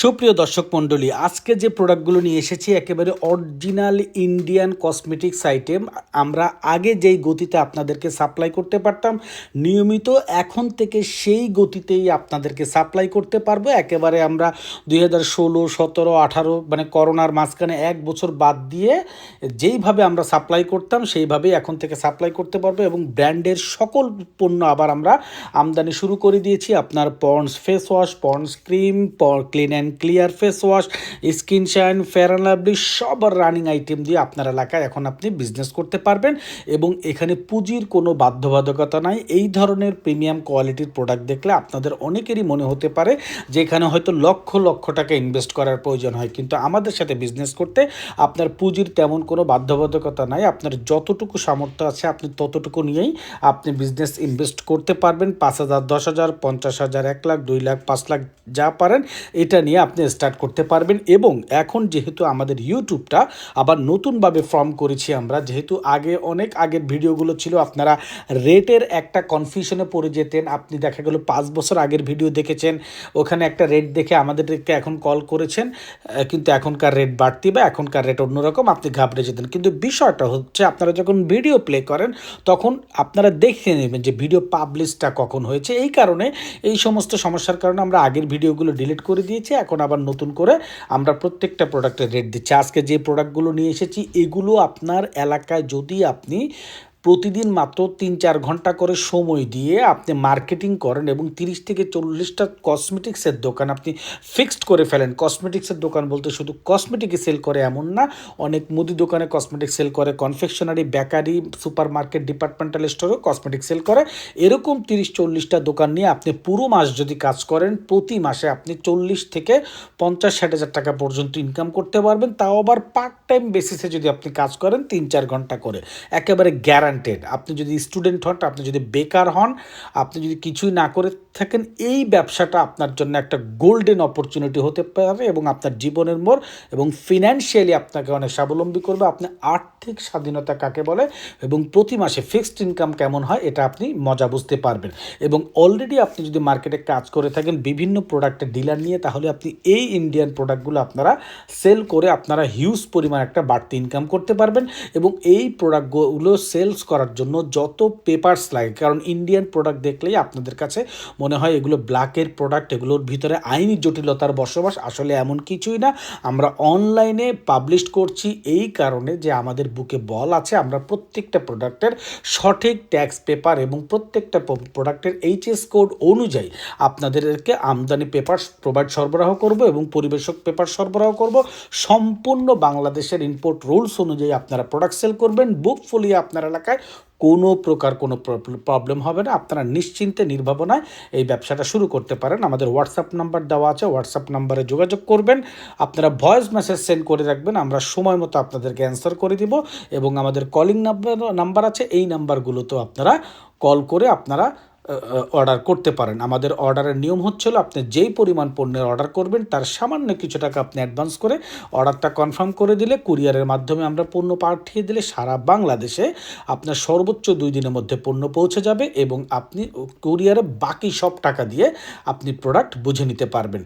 সুপ্রিয় দর্শক মণ্ডলী, আজকে যে প্রোডাক্টগুলো নিয়ে এসেছি একেবারে অরিজিনাল ইন্ডিয়ান কসমেটিক্স আইটেম আমরা আগে যেই গতিতে আপনাদেরকে সাপ্লাই করতে পারতাম, নিয়মিত এখন থেকে সেই গতিতেই আপনাদেরকে সাপ্লাই করতে পারব। একেবারে আমরা দুই হাজার ষোলো, সতেরো, আঠারো মানে করোনার মাঝখানে এক বছর বাদ দিয়ে যেইভাবে আমরা সাপ্লাই করতাম, সেইভাবেই এখন থেকে সাপ্লাই করতে পারব এবং ব্র্যান্ডের সকল পণ্য আবার আমরা আমদানি শুরু করে দিয়েছি। আপনার Pond's face wash, Pond's cream clean and clear face wash skin shine fair and lovely সব রানিং আইটেম দিয়ে আপনার এলাকায় এখন আপনি বিজনেস করতে পারবেন এবং এখানে পুঁজির কোনো বাধ্যবাধকতা নাই। এই ধরনের প্রিমিয়াম কোয়ালিটির প্রোডাক্ট দেখলে আপনাদের অনেকেরই মনে হতে পারে যে এখানে হয়তো লক্ষ লক্ষ টাকা ইনভেস্ট করার প্রয়োজন হয়। কিন্তু আমাদের সাথে বিজনেস করতে আপনার পুঁজির তেমন কোনো বাধ্যবাধকতা নাই। আপনার যতটুকু সামর্থ্য আছে, আপনি ততটুকু নিয়েই আপনি বিজনেস ইনভেস্ট করতে পারবেন। পাঁচ হাজার, দশ হাজার, পঞ্চাশ হাজার, এক লাখ, দুই লাখ, পাঁচ লাখ যা পারেন, এটা নিয়ে আপনি স্টার্ট করতে পারবেন এবং এখন যেহেতু আমাদের ইউটিউবটা আবার নতুনভাবে ফর্ম করেছি আমরা, যেহেতু আগে অনেক আগের ভিডিওগুলো ছিল, আপনারা রেটের একটা কনফিউশনে পড়ে যেতেন। আপনি দেখা গেল পাঁচ বছর আগের ভিডিও দেখেছেন, ওখানে একটা রেট দেখে আমাদেরকে এখন কল করেছেন কিন্তু এখনকার রেট বাড়তি বা এখনকার রেট অন্যরকম, আপনি ঘাবড়ে যেতেন। কিন্তু বিষয়টা হচ্ছে, আপনারা যখন ভিডিও প্লে করেন, তখন আপনারা দেখে নেবেন যে ভিডিও পাবলিশটা কখন হয়েছে। এই কারণে এই সমস্ত সমস্যার কারণে আমরা আগের ভিডিওগুলো ডিলিট করে দিয়েছি। এখন আবার নতুন করে আমরা প্রত্যেকটা প্রোডাক্টের রেট দিচ্ছি। আজকে যে প্রোডাক্টগুলো নিয়ে এসেছি, এগুলো আপনার এলাকায় যদি আপনি প্রতিদিন মাত্র তিন চার ঘণ্টা করে সময় দিয়ে আপনি মার্কেটিং করেন এবং তিরিশ থেকে চল্লিশটা কসমেটিক্সের দোকান আপনি ফিক্সড করে ফেলেন। কসমেটিক্সের দোকান বলতে শুধু কসমেটিকই সেল করে এমন না, অনেক মুদি দোকানে কসমেটিক সেল করে confectionery bakery super market departmental স্টোরেও cosmetic sale করে। এরকম তিরিশ চল্লিশটা দোকান নিয়ে আপনি পুরো মাস যদি কাজ করেন, প্রতি মাসে আপনি চল্লিশ থেকে পঞ্চাশ, ষাট হাজার টাকা পর্যন্ত ইনকাম করতে পারবেন। তাও আবার পার্ট টাইম বেসিসে যদি আপনি কাজ করেন, তিন চার ঘণ্টা করে। একেবারে গ্যারান্টেড আপনি যদি স্টুডেন্ট হন, আপনি যদি বেকার হন, আপনি যদি কিছুই না করে থাকেন, এই ব্যবসাটা আপনার জন্য একটা গোল্ডেন অপরচুনিটি হতে পারে এবং আপনার জীবনের মোর এবং ফিনান্সিয়ালি আপনাকে অনেক স্বাবলম্বী করবে। আপনি আর্থিক স্বাধীনতা কাকে বলে এবং প্রতি মাসে ফিক্সড ইনকাম কেমন হয়, এটা আপনি মজা বুঝতে পারবেন। এবং অলরেডি আপনি যদি মার্কেটে কাজ করে থাকেন, বিভিন্ন প্রোডাক্টের ডিলার নিয়ে, তাহলে আপনি এই ইন্ডিয়ান প্রোডাক্টগুলো আপনারা সেল করে আপনারা হিউজ পরিমাণ একটা বাড়তি ইনকাম করতে পারবেন এবং এই প্রোডাক্টগুলো সেলস করার জন্য যত পেপারস লাগে, কারণ ইন্ডিয়ান প্রোডাক্ট দেখলেই আপনাদের কাছে মনে হয় এগুলো ব্ল্যাকের প্রোডাক্ট এগুলোর ভিতরে আইনি জটিলতার বসবাস। আসলে এমন কিছুই না, আমরা অনলাইনে পাবলিশ করছি এই কারণে যে আমাদের বুকে বল আছে, আমরা প্রত্যেকটা প্রোডাক্টের সঠিক ট্যাক্স পেপার এবং প্রত্যেকটা প্রোডাক্টের এইচএস কোড অনুযায়ী আপনাদেরকে আমদানি পেপার প্রোভাইড সরবরাহ করব এবং পরিবেশক পেপার সরবরাহ করব। সম্পূর্ণ বাংলাদেশের ইম্পোর্ট রুলস অনুযায়ী আপনারা প্রোডাক্ট সেল করবেন বুক ফুলিয়ে আপনার এলাকায় কোনো প্রকার কোনো প্রবলেম হবে না। আপনারা নিশ্চিন্তে, নির্ভাবনায় এই ব্যবসাটা শুরু করতে পারেন। আমাদের হোয়াটসঅ্যাপ নাম্বার দেওয়া আছে। হোয়াটসঅ্যাপ নাম্বারে যোগাযোগ করবেন। আপনারা ভয়েস মেসেজ সেন্ড করে রাখবেন। আমরা সময় মতো আপনাদেরকে অ্যান্সার করে দিব এবং আমাদের কলিং নাম্বার নাম্বার আছে। এই নাম্বারগুলোতেও আপনারা কল করে আপনারা অর্ডার করতে পারেন। আমাদের অর্ডারের নিয়ম হচ্ছিল, আপনি যেই পরিমাণ পণ্যের অর্ডার করবেন, তার সামান্য কিছু টাকা আপনি অ্যাডভান্স করে অর্ডারটা কনফার্ম করে দিলে কুরিয়ারের মাধ্যমে আমরা পণ্য পাঠিয়ে দিলে সারা বাংলাদেশে আপনার সর্বোচ্চ দুই দিনের মধ্যে পণ্য পৌঁছে যাবে এবং আপনি কুরিয়ারে বাকি সব টাকা দিয়ে আপনি প্রোডাক্ট বুঝে নিতে পারবেন।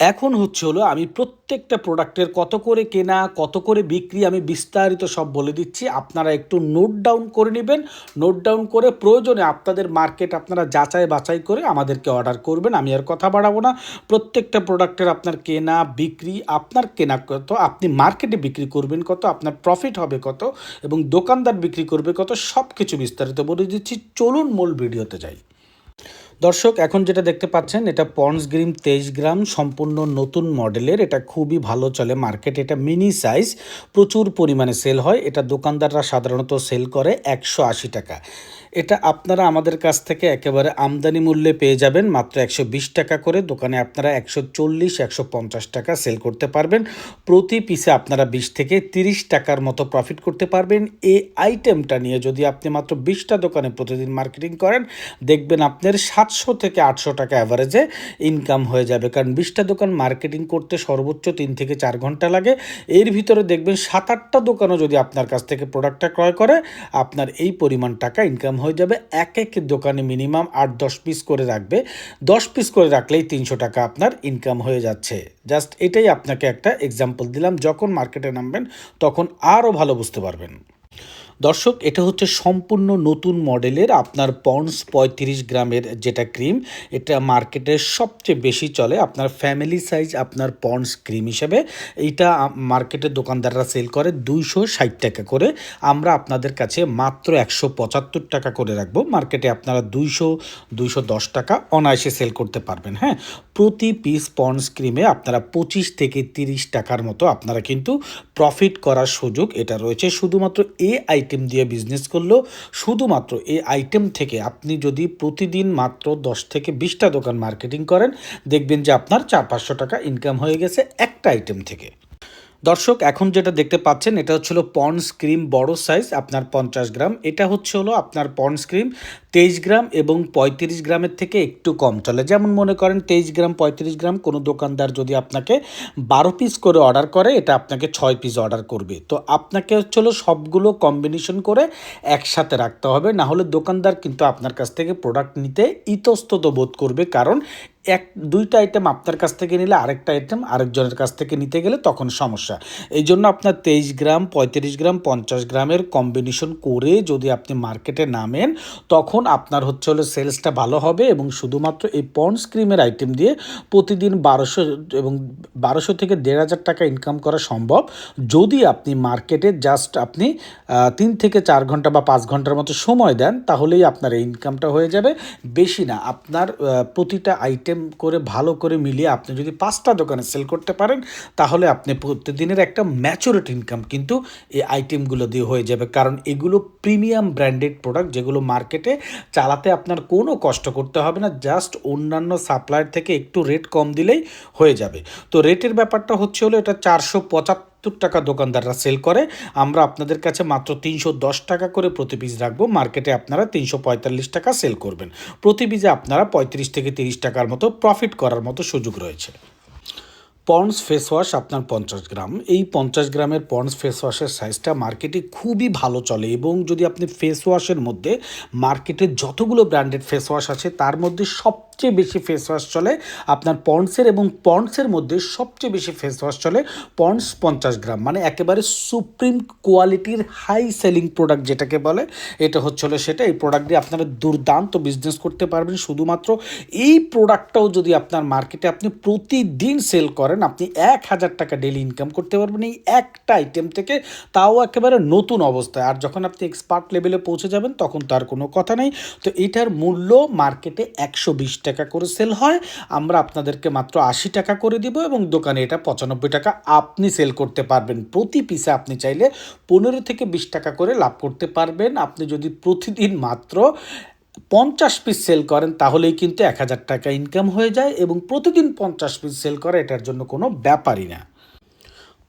এখন হচ্ছে হলো আমি প্রত্যেকটা প্রোডাক্টের কত করে কেনা, কত করে বিক্রি, আমি বিস্তারিত সব বলে দিচ্ছি। আপনারা একটু নোট ডাউন করে নেবেন। নোট ডাউন করে প্রয়োজনে আপনাদের মার্কেট আপনারা যাচাই বাছাই করে আমাদেরকে অর্ডার করবেন। আমি আর কথা বাড়াবো না। প্রত্যেকটা প্রোডাক্টের আপনার কেনা, বিক্রি, আপনার কেনা কত, আপনি মার্কেটে বিক্রি করবেন কত, আপনার প্রফিট হবে কত এবং দোকানদার বিক্রি করবে কত সব কিছু বিস্তারিত বলে দিচ্ছি। চলুন মূল ভিডিওতে যাই। দর্শক, এখন যেটা দেখতে পাচ্ছেন, এটা পন্স গ্রিম তেইশ গ্রাম, সম্পূর্ণ নতুন মডেলের। এটা খুবই ভালো চলে মার্কেট। এটা মিনি সাইজ, প্রচুর পরিমাণে সেল হয়। এটা দোকানদাররা সাধারণত সেল করে একশো আশি টাকা। এটা আপনারা আমাদের কাছ থেকে একেবারে আমদানি মূল্যে পেয়ে যাবেন, মাত্র একশো বিশ টাকা করে। দোকানে আপনারা একশো চল্লিশ, একশো পঞ্চাশ টাকা সেল করতে পারবেন। প্রতি পিসে আপনারা বিশ থেকে তিরিশ টাকার মতো প্রফিট করতে পারবেন। এই আইটেমটা নিয়ে যদি আপনি মাত্র বিশটা দোকানে প্রতিদিন মার্কেটিং করেন, দেখবেন আপনার সাতশো থেকে আটশো টাকা অ্যাভারেজে ইনকাম হয়ে যাবে। কারণ বিশটা দোকান মার্কেটিং করতে সর্বোচ্চ তিন থেকে চার ঘণ্টা লাগে। এর ভিতরে দেখবেন সাত আটটা দোকানও যদি আপনার কাছ থেকে প্রোডাক্টটা ক্রয় করে, আপনার এই পরিমাণ টাকা ইনকাম হয়ে যাবে এক এক দোকানে মিনিমাম আট দশ পিস করে রাখবে। দশ পিস করে রাখলেই তিনশো টাকা আপনার ইনকাম হয়ে যাচ্ছে। জাস্ট এটাই আপনাকে একটা এক্সাম্পল দিলাম। যখন মার্কেটে নামবেন, তখন আরও ভালো বুঝতে পারবেন। দর্শক, এটা হচ্ছে সম্পূর্ণ নতুন মডেলের আপনার পন্ডস পঁয়ত্রিশ গ্রামের যেটা ক্রিম, এটা মার্কেটে সবচেয়ে বেশি চলে আপনার ফ্যামিলি সাইজ, আপনার পন্ডস ক্রিম হিসেবে। এইটা মার্কেটের দোকানদাররা সেল করে দুইশো ষাট টাকা করে। আমরা আপনাদের কাছে মাত্র একশো পঁচাত্তর টাকা করে রাখব। মার্কেটে আপনারা দুইশো দুইশো দশ টাকা অনায়াসে সেল করতে পারবেন হ্যাঁ? প্রতি পিস পন্ডস ক্রিমে আপনারা পঁচিশ থেকে তিরিশ টাকার মতো আপনারা কিন্তু প্রফিট করার সুযোগ এটা রয়েছে। শুধুমাত্র এ আইটেম দিয়ে বিজনেস করলেও শুধুমাত্র এ আইটেম থেকে আপনি যদি প্রতিদিন মাত্র দশ থেকে বিশটা দোকান মার্কেটিং করেন, দেখবেন যে আপনার চার পাঁচশো টাকা ইনকাম হয়ে গেছে একটা আইটেম থেকে। দর্শক, এখন যেটা দেখতে পাচ্ছেন, এটা হচ্ছে হলো পন্ডস ক্রিম, বড় সাইজ, আপনার পঞ্চাশ গ্রাম। এটা হচ্ছে হলো আপনার পন্ডস ক্রিম, তেইশ গ্রাম এবং পঁয়ত্রিশ গ্রামের থেকে একটু কম চলে। যেমন মনে করেন, তেইশ গ্রাম, পঁয়ত্রিশ গ্রাম, কোনো দোকানদার যদি আপনাকে বারো পিস করে অর্ডার করে, এটা আপনাকে ছয় পিস অর্ডার করবে। তো আপনাকে হচ্ছে হলো সবগুলো কম্বিনেশন করে একসাথে রাখতে হবে। না হলে দোকানদার কিন্তু আপনার কাছ থেকে প্রোডাক্ট নিতে ইতস্তত বোধ করবে, কারণ এক, দুইটা আইটেম আপনার কাছ থেকে নিলে আরেকটা আইটেম আরেকজনের কাছ থেকে নিতে গেলে তখন সমস্যা। এই জন্য আপনার তেইশ গ্রাম, পঁয়ত্রিশ গ্রাম, পঞ্চাশ গ্রামের কম্বিনেশন করে যদি আপনি মার্কেটে নামেন, তখন আপনার হচ্ছে হলো সেলসটা ভালো হবে এবং শুধুমাত্র এই পন্ডস ক্রিমের আইটেম দিয়ে প্রতিদিন বারোশো এবং বারোশো থেকে দেড় হাজার টাকা ইনকাম করা সম্ভব। যদি আপনি মার্কেটে জাস্ট আপনি তিন থেকে চার ঘণ্টা বা পাঁচ ঘণ্টার মতো সময় দেন, তাহলেই আপনার এই ইনকামটা হয়ে যাবে। বেশি না, আপনার প্রতিটা আইটেম করে, ভালো করে মিলিয়ে আপনি যদি পাঁচটা দোকানে সেল করতে পারেন, তাহলে আপনি প্রতিদিনের একটা ম্যাচুরেট ইনকাম কিন্তু এই আইটেমগুলো দিয়ে হয়ে যাবে। কারণ এগুলো প্রিমিয়াম ব্র্যান্ডেড প্রোডাক্ট যেগুলো মার্কেটে চালাতে আপনার কোনো কষ্ট করতে হবে না জাস্ট অন্যান্য সাপ্লায়ার থেকে একটু রেট কম দিলেই হয়ে যাবে। তো রেটের ব্যাপারটা হচ্ছে হলো এটা চারশো পঁচাত্তর সত্তর টাকা দোকানদাররা সেল করে। আমরা আপনাদের কাছে মাত্র তিনশো দশ টাকা করে প্রতি পিস রাখব। মার্কেটে আপনারা তিনশো পঁয়তাল্লিশ টাকা সেল করবেন। প্রতি পিসে আপনারা পঁয়ত্রিশ থেকে তিরিশ টাকার মতো প্রফিট করার মতো সুযোগ রয়েছে। পন্ডস ফেস ওয়াশ আপনার পঞ্চাশ গ্রাম। এই পঞ্চাশ গ্রামের পন্ডস ফেস ওয়াশের সাইজটা মার্কেটে খুবই ভালো চলে এবং যদি আপনি ফেস ওয়াশের মধ্যে মার্কেটের যতগুলো ব্র্যান্ডেড ফেস ওয়াশ আছে, তার মধ্যে সবচেয়ে বেশি ফেস ওয়াশ চলে। আপনার পন্ডসের এবং পন্ডসের মধ্যে সবচেয়ে বেশি ফেস ওয়াশ চলে পন্ডস পঞ্চাশ গ্রাম। মানে একেবারে সুপ্রিম কোয়ালিটির হাই সেলিং প্রোডাক্ট যেটাকে বলে, এটা হচ্ছে হলো সেটা। এই প্রোডাক্ট দিয়ে আপনারা দুর্দান্ত বিজনেস করতে পারবেন। শুধুমাত্র এই প্রোডাক্টটাও যদি আপনার মার্কেটে আপনি প্রতিদিন সেল করেন, আপনি এক হাজার টাকা ডেলি ইনকাম করতে পারবেন। এই একটা আইটেম থেকে তাও একেবারে নতুন অবস্থায়। আর যখন আপনি এক্সপার্ট লেভেলে পৌঁছে যাবেন, তখন তার কোনো কথা নেই। তো এটার মূল্য মার্কেটে একশো বিশ টাকা করে সেল হয়, আমরা আপনাদেরকে মাত্র আশি টাকা করে দিব এবং দোকানে এটা পঁচানব্বই টাকা আপনি সেল করতে পারবেন। প্রতি পিসে আপনি চাইলে পনেরো থেকে বিশ টাকা করে লাভ করতে পারবেন। আপনি যদি প্রতিদিন মাত্র পঞ্চাশ পিস সেল করেন, তাহলেই কিন্তু এক হাজার টাকা ইনকাম হয়ে যায় এবং প্রতিদিন পঞ্চাশ পিস সেল করা এটার জন্য কোনো ব্যাপারই না।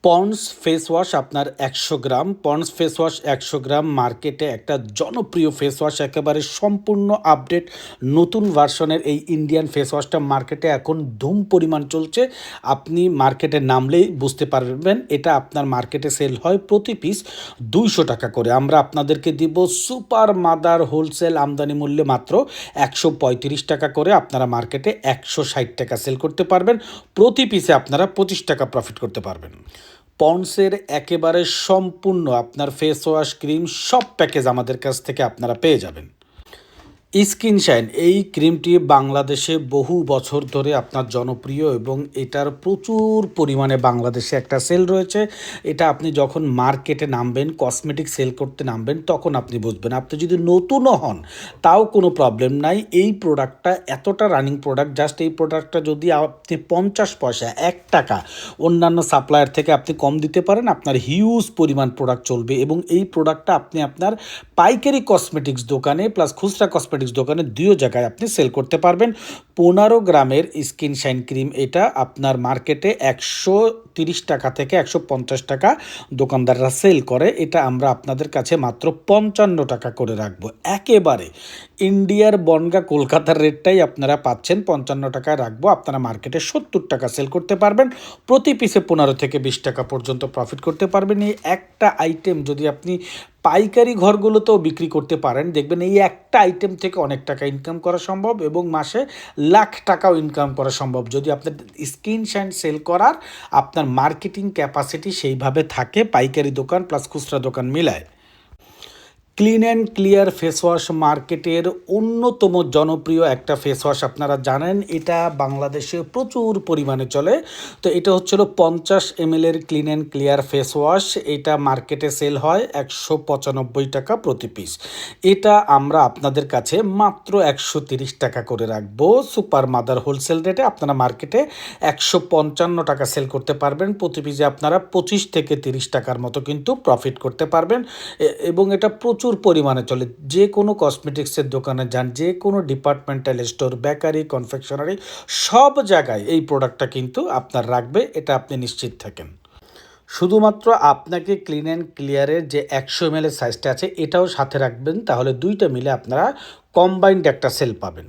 পন্ডস ফেস ওয়াশ আপনার একশো গ্রাম। পন্ডস ফেস ওয়াশ একশো গ্রাম মার্কেটে একটা জনপ্রিয় ফেস ওয়াশ একেবারে সম্পূর্ণ আপডেট নতুন ভার্সনের এই ইন্ডিয়ান ফেস ওয়াশটা মার্কেটে এখন ধুম পরিমাণ চলছে। আপনি মার্কেটে নামলেই বুঝতে পারবেন, এটা আপনার মার্কেটে সেল হয় প্রতি পিস দুইশো টাকা করে। আমরা আপনাদেরকে দিব সুপার মাদার হোলসেল আমদানি মূল্যে মাত্র একশো পঁয়ত্রিশ টাকা করে। আপনারা মার্কেটে একশো ষাট টাকা সেল করতে পারবেন। প্রতি পিসে আপনারা পঁচিশ টাকা প্রফিট করতে পারবেন। পন্ডসের একেবারে সম্পূর্ণ আপনার ফেস ওয়াশ ক্রিম সব প্যাকেজ আমাদের কাছ থেকে আপনারা পেয়ে যাবেন। স্কিন শাইন, এই ক্রিমটি বাংলাদেশে বহু বছর ধরে আপনার জনপ্রিয় এবং এটার প্রচুর পরিমাণে বাংলাদেশে একটা সেল রয়েছে। এটা আপনি যখন মার্কেটে নামবেন, কসমেটিক সেল করতে নামবেন, তখন আপনি বুঝবেন। আপনি যদি নতুনও হন, তাও কোনো প্রবলেম নাই। এই প্রোডাক্টটা এতটা রানিং প্রোডাক্ট, জাস্ট এই প্রোডাক্টটা যদি আপনি পঞ্চাশ পয়সা, এক টাকা অন্যান্য সাপ্লায়ার থেকে আপনি কম দিতে পারেন, আপনার হিউজ পরিমাণ প্রোডাক্ট চলবে এবং এই প্রোডাক্টটা আপনি আপনার পাইকারি কসমেটিক্স দোকানে, প্লাস খুচরা কসমেটিক্স কসমেটিক্স দোকানে দুইও জায়গায় আপনি সেল করতে পারবেন। পনেরো গ্রামের স্কিন শাইন ক্রিম এটা আপনার মার্কেটে একশো তিরিশ টাকা থেকে একশো পঞ্চাশ টাকা দোকানদাররা সেল করে। এটা আমরা আপনাদের কাছে মাত্র পঞ্চান্ন টাকা করে রাখব। একেবারে ইন্ডিয়ার বনগা কলকাতার রেটটাই আপনারা পাচ্ছেন। পঞ্চান্ন টাকায় রাখব। আপনারা মার্কেটে সত্তর টাকা সেল করতে পারবেন। প্রতি পিসে পনেরো থেকে বিশ টাকা পর্যন্ত প্রফিট করতে পারবেন। এই একটা আইটেম যদি আপনি পাইকারি ঘরগুলোতেও বিক্রি করতে পারেন। দেখবেন এই একটা আইটেম থেকে অনেক টাকা ইনকাম করা সম্ভব এবং মাসে লাখ টাকাও ইনকাম করা সম্ভব। যদি আপনার স্ক্রিন শাইন সেল করার আপনার মার্কেটিং ক্যাপাসিটি সেইভাবে থাকে, পাইকারি দোকান প্লাস খুচরা দোকান মিলায়। Clean and clear face wash মার্কেটের অন্যতম জনপ্রিয় একটা ফেস ওয়াশ আপনারা জানেন, এটা বাংলাদেশে প্রচুর পরিমাণে চলে। তো এটা হচ্ছিল পঞ্চাশ এম এর clean and clear face wash এটা মার্কেটে সেল হয় একশো পঁচানব্বই টাকা প্রতি পিস এটা আমরা আপনাদের কাছে মাত্র একশো তিরিশ টাকা করে রাখব। সুপার মাদার হোলসেল রেটে আপনারা মার্কেটে একশো পঞ্চান্ন টাকা সেল করতে পারবেন। প্রতি পিসে আপনারা পঁচিশ থেকে তিরিশ টাকার মতো কিন্তু প্রফিট করতে পারবেন। এবং এটা প্রচুর পরিমাণে চলে। যে কোনো কসমেটিক্সের দোকানে যান, যে কোনো ডিপার্টমেন্টাল স্টোর বেকারি কনফেকশনারি সব জায়গায় এই প্রোডাক্টটা কিন্তু আপনার রাখবে, এটা আপনি নিশ্চিত থাকেন। শুধুমাত্র আপনাকে ক্লিন অ্যান্ড ক্লিয়ারের যে একশো এম সাইজটা আছে, এটাও সাথে রাখবেন, তাহলে দুইটা মিলে আপনারা কম্বাইন্ড একটা সেল পাবেন।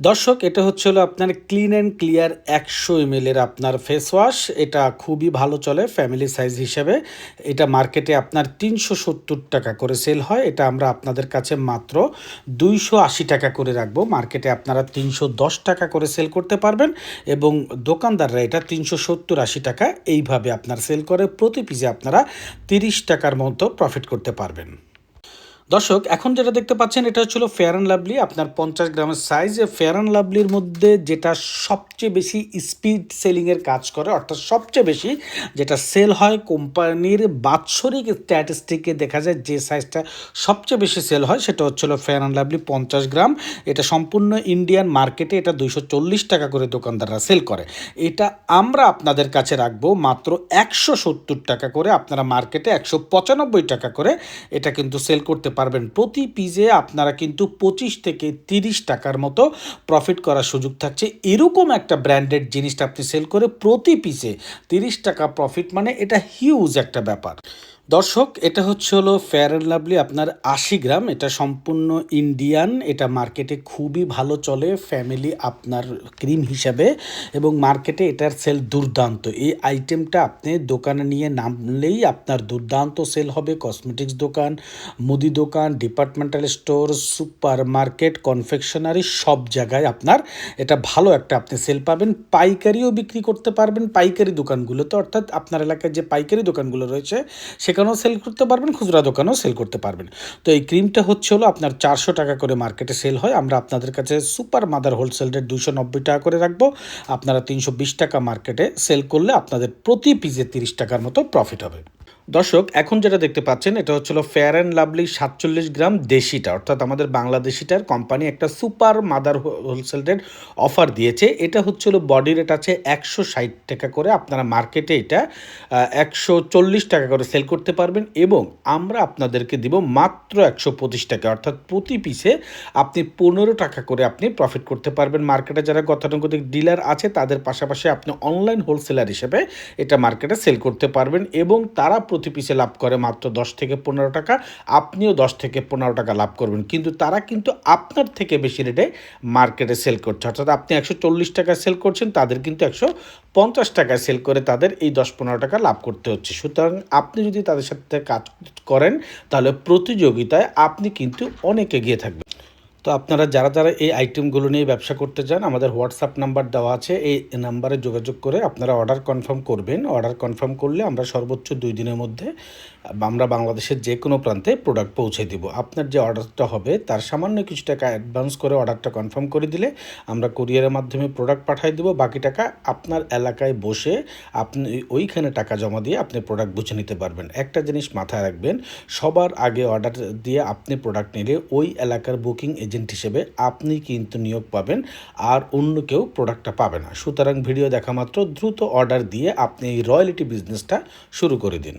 দর্শক, এটা হচ্ছে হলো আপনার ক্লিন অ্যান্ড ক্লিয়ার একশো এম এর আপনার ফেস ওয়াশ এটা খুবই ভালো চলে ফ্যামিলি সাইজ হিসেবে। এটা মার্কেটে আপনার তিনশো সত্তর টাকা করে সেল হয়। এটা আমরা আপনাদের কাছে মাত্র দুইশো আশি টাকা করে রাখব। মার্কেটে আপনারা তিনশো দশ টাকা করে সেল করতে পারবেন এবং দোকানদাররা এটা তিনশো সত্তর আশি টাকা এইভাবে আপনার সেল করে। প্রতি পিসে আপনারা তিরিশ টাকার মতো প্রফিট করতে পারবেন। দর্শক, এখন যেটা দেখতে পাচ্ছেন, এটা হচ্ছিল ফেয়ার অ্যান্ড লাভলি আপনার পঞ্চাশ গ্রামের সাইজ ফেয়ার অ্যান্ড লাভলির মধ্যে যেটা সবচেয়ে বেশি স্পিড সেলিংয়ের কাজ করে, অর্থাৎ সবচেয়ে বেশি যেটা সেল হয় কোম্পানির বাৎসরিক স্ট্যাটিস্টিকে দেখা যায় যে সাইজটা সবচেয়ে বেশি সেল হয়, সেটা হচ্ছিল ফেয়ার অ্যান্ড লাভলি পঞ্চাশ গ্রাম। এটা সম্পূর্ণ ইন্ডিয়ান মার্কেটে এটা দুইশো চল্লিশ টাকা করে দোকানদাররা সেল করে। এটা আমরা আপনাদের কাছে রাখব মাত্র একশো সত্তর টাকা করে, আপনারা মার্কেটে একশো পঁচানব্বই টাকা করে এটা কিন্তু সেল করতে পারবেন। প্রতি পিজে আপনারা কিন্তু পঁচিশ থেকে তিরিশ টাকার মতো প্রফিট করার সুযোগ থাকছে। এরকম একটা ব্র্যান্ডেড জিনিসটা আপনি সেল করে প্রতি পিসে তিরিশ টাকা প্রফিট মানে এটা হিউজ একটা ব্যাপার। দর্শক, এটা হচ্ছে হলো ফেয়ার অ্যান্ড লাভলি আপনার আশি গ্রাম। এটা সম্পূর্ণ ইন্ডিয়ান এটা মার্কেটে খুবই ভালো চলে ফ্যামিলি আপনার ক্রিম হিসাবে। এবং মার্কেটে এটার সেল দুর্দান্ত। এই আইটেমটা আপনি দোকানে নিয়ে নামলেই আপনার দুর্দান্ত সেল হবে। কসমেটিক্স দোকান, মুদি দোকান departmental store super market confectionery সব জায়গায় আপনার এটা ভালো একটা আপনি সেল পাবেন। পাইকারিও বিক্রি করতে পারবেন। পাইকারি দোকানগুলোতে অর্থাৎ আপনার এলাকায় যে পাইকারি দোকানগুলো রয়েছে সেখানেও সেল করতে পারবেন, খুচরা দোকানেও সেল করতে পারবেন। তো এই ক্রিমটা হচ্ছে হলো আপনার চারশো টাকা করে মার্কেটে সেল হয়। আমরা আপনাদের কাছে সুপার মাদার হোলসেল রেট দুশো নব্বই টাকা করে রাখব। আপনারা তিনশো বিশ টাকা মার্কেটে সেল করলে আপনাদের প্রতি পিসে তিরিশ টাকার মতো প্রফিট হবে। দর্শক, এখন যেটা দেখতে পাচ্ছেন, এটা হচ্ছিল ফেয়ার অ্যান্ড লাভলি সাতচল্লিশ গ্রাম দেশিটা। অর্থাৎ আমাদের বাংলাদেশিটার কোম্পানি একটা super mother wholesale rate offer দিয়েছে। এটা হচ্ছিল বডি রেট আছে একশো ষাট টাকা করে। আপনারা মার্কেটে এটা একশো চল্লিশ টাকা করে সেল করতে পারবেন এবং আমরা আপনাদেরকে দিব মাত্র একশো পঁচিশ টাকা। অর্থাৎ প্রতি পিসে আপনি পনেরো টাকা করে আপনি প্রফিট করতে পারবেন। মার্কেটে যারা গতানুগতিক ডিলার আছে, তাদের পাশাপাশি আপনি অনলাইন হোলসেলার হিসেবে এটা মার্কেটে সেল করতে পারবেন এবং তারা প্রতি পিসে লাভ করে মাত্র দশ থেকে পনেরো টাকা। আপনিও দশ থেকে পনেরো টাকা লাভ করবেন। কিন্তু তারা কিন্তু আপনার থেকে বেশি রেটে মার্কেটে সেল করছে। অর্থাৎ আপনি একশো চল্লিশ টাকায় সেল করছেন, তাদের কিন্তু একশো পঞ্চাশ টাকায় সেল করে তাদের এই দশ পনেরো টাকা লাভ করতে হচ্ছে। সুতরাং আপনি যদি তাদের সাথে কাজ করেন, তাহলে প্রতিযোগিতায় আপনি কিন্তু অনেক এগিয়ে থাকবেন। তো আপনারা যারা যারা এই আইটেমগুলো নিয়ে ব্যবসা করতে চান, আমাদের হোয়াটসঅ্যাপ নাম্বার দেওয়া আছে। এই নাম্বারে যোগাযোগ করে আপনারা অর্ডার কনফার্ম করবেন। অর্ডার কনফার্ম করলে আমরা সর্বোচ্চ দুই দিনের মধ্যে আমরা বাংলাদেশের যে কোনো প্রান্তে প্রোডাক্ট পৌঁছে দিব। আপনার যে অর্ডারটা হবে, তার সামান্য কিছু টাকা অ্যাডভান্স করে অর্ডারটা কনফার্ম করে দিলে আমরা কুরিয়ারের মাধ্যমে প্রোডাক্ট পাঠিয়ে দেবো। বাকি টাকা আপনার এলাকায় বসে আপনি ওইখানে টাকা জমা দিয়ে আপনি প্রোডাক্ট বুঝে নিতে পারবেন। একটা জিনিস মাথায় রাখবেন, সবার আগে অর্ডার দিয়ে আপনি প্রোডাক্ট নিলে ওই এলাকার বুকিং এজেন্ট হিসেবে আপনি কিন্তু নিয়োগ পাবেন, আর অন্য কেউ প্রোডাক্টটা পাবে না। সুতরাং ভিডিও দেখা মাত্র, দ্রুত অর্ডার দিয়ে আপনি এই রয়্যালিটি বিজনেসটা শুরু করে দিন।